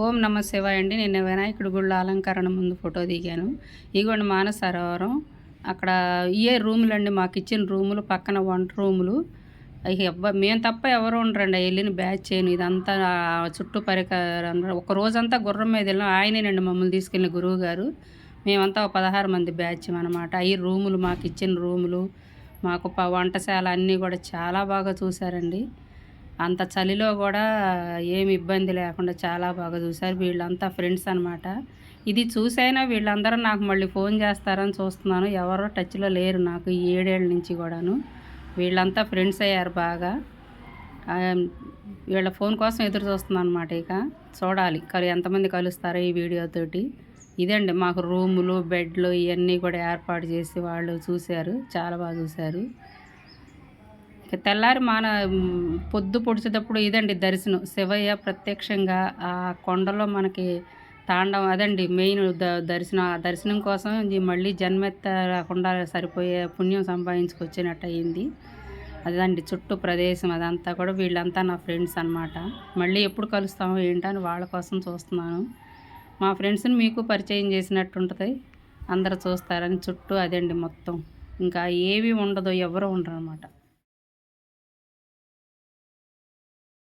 ఓం నమ శివాయ అండి. నేను వినాయకుడి గుళ్ళ అలంకరణ ముందు ఫోటో దిగాను. ఇగోండి మానస సరోవరం. అక్కడ ఇయే రూములు అండి మాకు ఇచ్చిన రూములు పక్కన వంట రూములు. ఇక మేము తప్ప ఎవరు ఉండరండి. వెళ్ళిన బ్యాచ్ చేయను. ఇదంతా చుట్టూ పరికరం ఒక రోజంతా గుర్రం మీద వెళ్ళాం ఆయనేనండి మమ్మల్ని తీసుకెళ్ళిన గురువు గారు మేమంతా పదహారు మంది బ్యాచ్ అనమాట అవి రూములు మాకు ఇచ్చిన రూములు మాకు ప వంటశాల అన్నీ కూడా చాలా బాగా చూశారండి. అంత చలిలో కూడా ఏమి ఇబ్బంది లేకుండా చాలా బాగా చూశారు వీళ్ళంతా ఫ్రెండ్స్ అనమాట ఇది చూసైనా వీళ్ళందరూ నాకు మళ్ళీ ఫోన్ చేస్తారని చూస్తున్నాను. ఎవరో టచ్లో లేరు నాకు ఈ ఏడేళ్ళ నుంచి కూడాను. వీళ్ళంతా ఫ్రెండ్స్ అయ్యారు బాగా. వీళ్ళ ఫోన్ కోసం ఎదురు చూస్తున్నాను అనమాట ఇక. చూడాలి కలి ఎంతమంది కలుస్తారో ఈ వీడియోతోటి ఇదండి మాకు రూములు బెడ్లు ఇవన్నీ కూడా ఏర్పాటు చేసి వాళ్ళు చూశారు. చాలా బాగా చూశారు. తెల్లారి మాన పొద్దు పొడిచేటప్పుడు ఇదండి దర్శనం. శివయ్య ప్రత్యక్షంగా ఆ కొండలో మనకి తాండవం అదండి మెయిన్ ద దర్శనం ఆ దర్శనం కోసం ఇది మళ్ళీ జన్మెత్త రాకుండా సరిపోయే పుణ్యం సంపాదించుకొచ్చినట్టు అయింది. అదండి చుట్టూ ప్రదేశం అదంతా కూడా వీళ్ళంతా నా ఫ్రెండ్స్ అనమాట మళ్ళీ ఎప్పుడు కలుస్తామో ఏంటని వాళ్ళ కోసం చూస్తున్నాను. మా ఫ్రెండ్స్ని మీకు పరిచయం చేసినట్టు ఉంటుంది అందరు చూస్తారని చుట్టూ అదండి మొత్తం. ఇంకా ఏవి ఉండదు ఎవరు ఉండరు అనమాట